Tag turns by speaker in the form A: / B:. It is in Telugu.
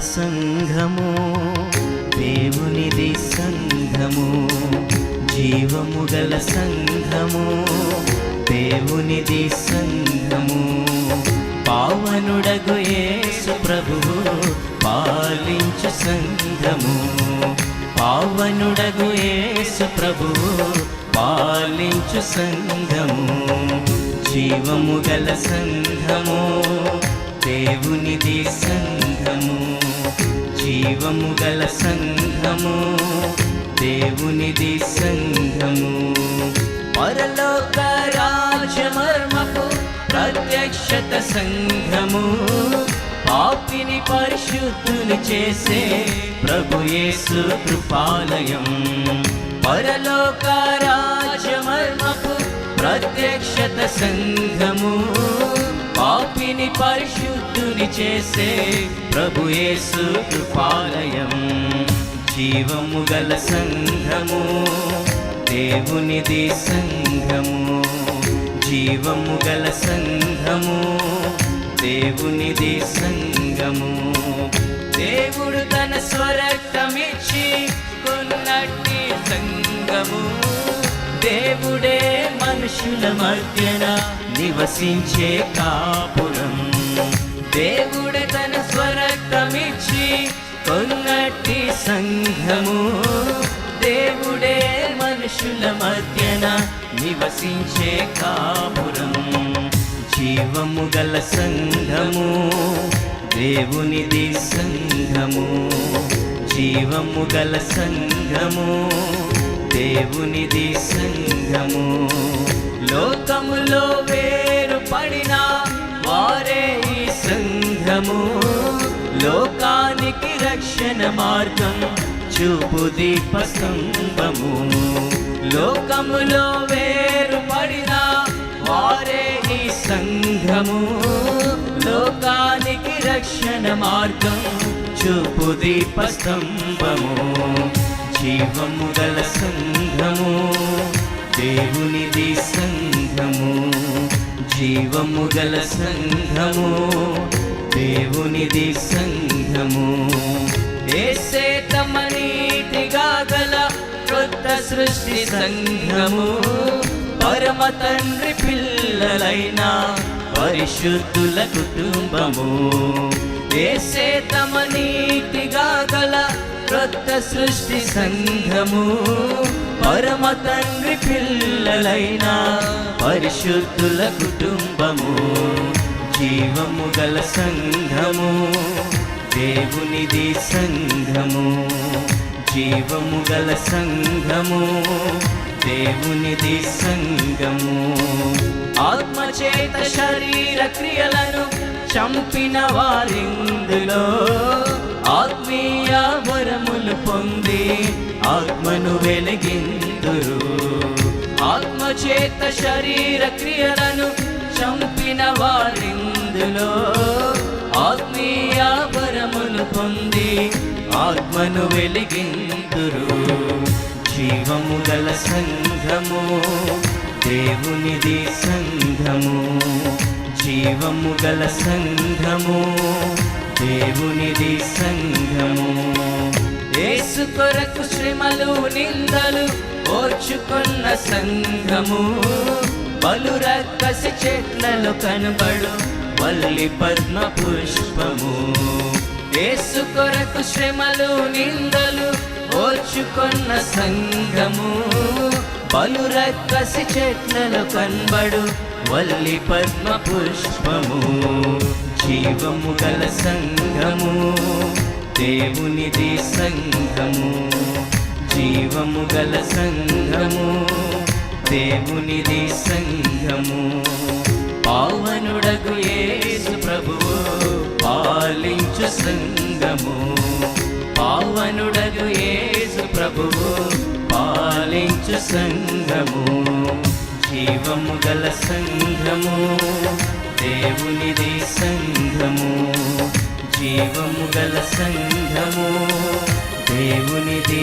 A: సంఘము దేవునిది సంఘము జీవము గల సంఘము దేవునిది సంఘము. పావనుడగు యేసు ప్రభువు పాలించు సంఘము. పావనుడగు యేసు ప్రభువు పాలించు సంఘము. జీవము గల సంఘము దేవునిది సంఘము. జీవము గల సంఘము దేవునిది సంఘము. పరలోక రాజమర్మపు ప్రత్యక్షత సంఘము పాపిని పరిశుద్ధుని చేసే ప్రభు యేసు కృపాలయం. పరలోక ప్రత్యక్షత సంఘము పాపిని పరిశుద్ధుని చేసే ప్రభు యేసు కృపాలయం. జీవము గల సంఘము దేవునిది సంఘము. జీవము గల సంఘము దేవునిది సంఘము. దేవుడు తన స్వరక్తమిచ్చి కొన్నట్టి సంఘము. దేవుడే మనుషుల మధ్యన నివసించే కాపురం. దేవుడే తన స్వరక్తమిచ్చి కొన్నట్టి సంఘము. దేవుడే మనుషుల మధ్యన నివసించే కాపురం. జీవము గల సంఘము దేవునిది సంఘము. జీవము గల సంఘము దేవునిది సంఘము. లోకములో వేరు పడిన వారే ఈ సంఘము. లోకానికి రక్షణ మార్గం చూపు దీప లోకములో వేరు పడిన వారే ఈ సంఘము. లోకానికి రక్షణ మార్గం చూపు దీప స్తంభము. జీవము గల సంఘము దేవునిది సంఘము. జీవము గల సంఘము దేవునిది సంఘము. ఏసే తమ నీతిగా గల కొత్త సృష్టి సంఘము. పరమ తండ్రి పిల్లలైన పరిశుద్ధుల కుటుంబము. ఏసే తమ నీతిగా గల సృష్టి సంఘము పరమ తండ్రి పిల్లలైన పరిశుద్ధుల కుటుంబము జీవము గల సంఘము దేవునిది సంఘము జీవము గల సంఘము దేవునిది సంఘము. ఆత్మచేత శరీర క్రియలను చంపిన వారిందులో ఆత్మను వెలిగిందురు. ఆత్మచేత శరీర క్రియలను చంపిన వారిందులో ఆత్మీయ వరములు పొంది ఆత్మను వెలిగిందురు. జీవము గల సంఘము దేవునిది సంఘము. జీవము గల సంఘము దేవునిది సంఘము. యేసు కొరకు శ్రమలు నిందలు ఓర్చుకున్న సంఘము. బలు రక్కసి చెట్లలో కనబడు వల్లి పద్మ పుష్పము. యేసు కొరకు శ్రమలు నిందలు ఓర్చుకున్న సంఘము. బలు రక్కసి చెట్లలో కనబడు వల్లి పద్మ పుష్పము. జీవము గల సంఘము. దేవునిది సంఘము జీవము గల సంఘము దేవునిది సంఘము. పావనుడగు యేసు ప్రభువు పాలించు సంఘము. పావనుడగు యేసు ప్రభువు పాలించు సంఘము. జీవము గల సంఘము దేవునిది జీవము గల సంఘము దేవునిది